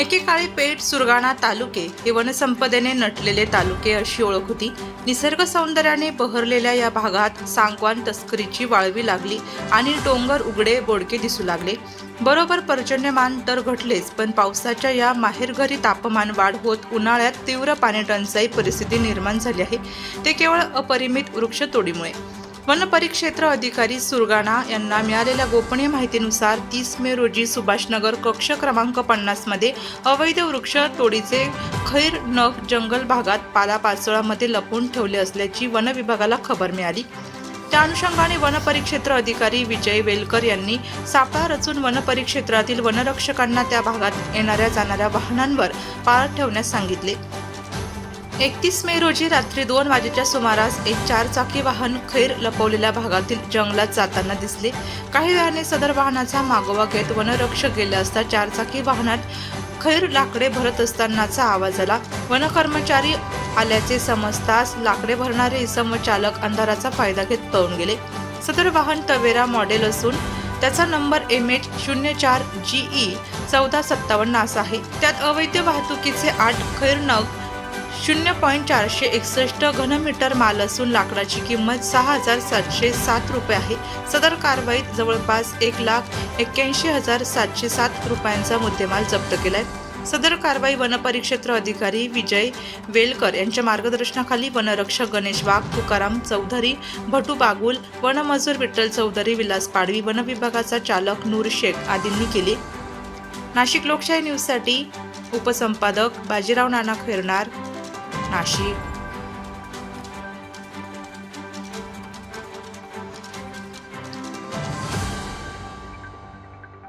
एकेकाळी पेठ सुरगाणा तालुके हे वनसंपदेने नटलेले तालुके अशी ओळख होती. निसर्ग सौंदर्याने बहरलेल्या या भागात सांगवान तस्करीची वाळवी लागली आणि डोंगर उघडे बोडके दिसू लागले. बरोबर पर्जन्यमान तर घटलेच पण पावसाच्या या माहेरघरी तापमान वाढ होत उन्हाळ्यात तीव्र पाणी टंचाई परिस्थिती निर्माण झाली आहे. ते केवळ अपरिमित वृक्षतोडीमुळे. वन परिक्षेत्र अधिकारी सुरगाणा यांना मिळालेल्या गोपनीय माहितीनुसार तीस मे रोजी सुभाषनगर कक्ष क्रमांक पन्नासमध्ये अवैध वृक्ष तोडीचे खैर नग जंगल भागात पालापाचोळामध्ये लपवून ठेवले असल्याची वन विभागाला खबर मिळाली. त्या अनुषंगाने वन परिक्षेत्र अधिकारी विजय वेलकर यांनी सापळा रचून वन परिक्षेत्रातील वनरक्षकांना त्या भागात येणाऱ्या जाणाऱ्या वाहनांवर पाळत ठेवण्यास सांगितले. एकतीस मे रोजी रात्री दोन वाजेच्या सुमारास एक चारचाकी वाहन खैर लपवलेल्या भागातील जंगलात जाताना दिसले. काही वेळाने सदर वाहनाचा मागोवा घेत वनरक्षक गेले असता चारचाकी वाहनात खैर लाकडे भरत असतानाचा आवाज आला. वन कर्मचारी आल्याचे समजताच लाकडे भरणारे इसम व चालक अंधाराचा फायदा घेत पळून गेले. सदर वाहन तवेरा मॉडेल असून त्याचा नंबर एम एच शून्य चार जी ई चौदा सत्तावन्न असा आहे. त्यात अवैध वाहतुकीचे आठ खैर नग शून्य पॉईंट चारशे एकसष्ट घनमीटर माल असून लाकडाची किंमत सहा हजार सातशे सात रुपये आहे. सदर कारवाईत जवळपास एक लाख एक्क्याऐंशी हजार सातशे सात रुपयांचा मुद्देमाल जप्त केलाय. सदर कारवाई वनपरिक्षेत्र अधिकारी विजय वेलकर यांच्या मार्गदर्शनाखाली वनरक्षक गणेश वाघ तुकाराम चौधरी भटू बागुल वनमजूर विठ्ठल चौधरी विलास पाडवी वन विभागाचा चालक नूर शेख आदींनी केली. नाशिक लोकशाही न्यूजसाठी उपसंपादक बाजीराव नाना खैरनार नाशिक.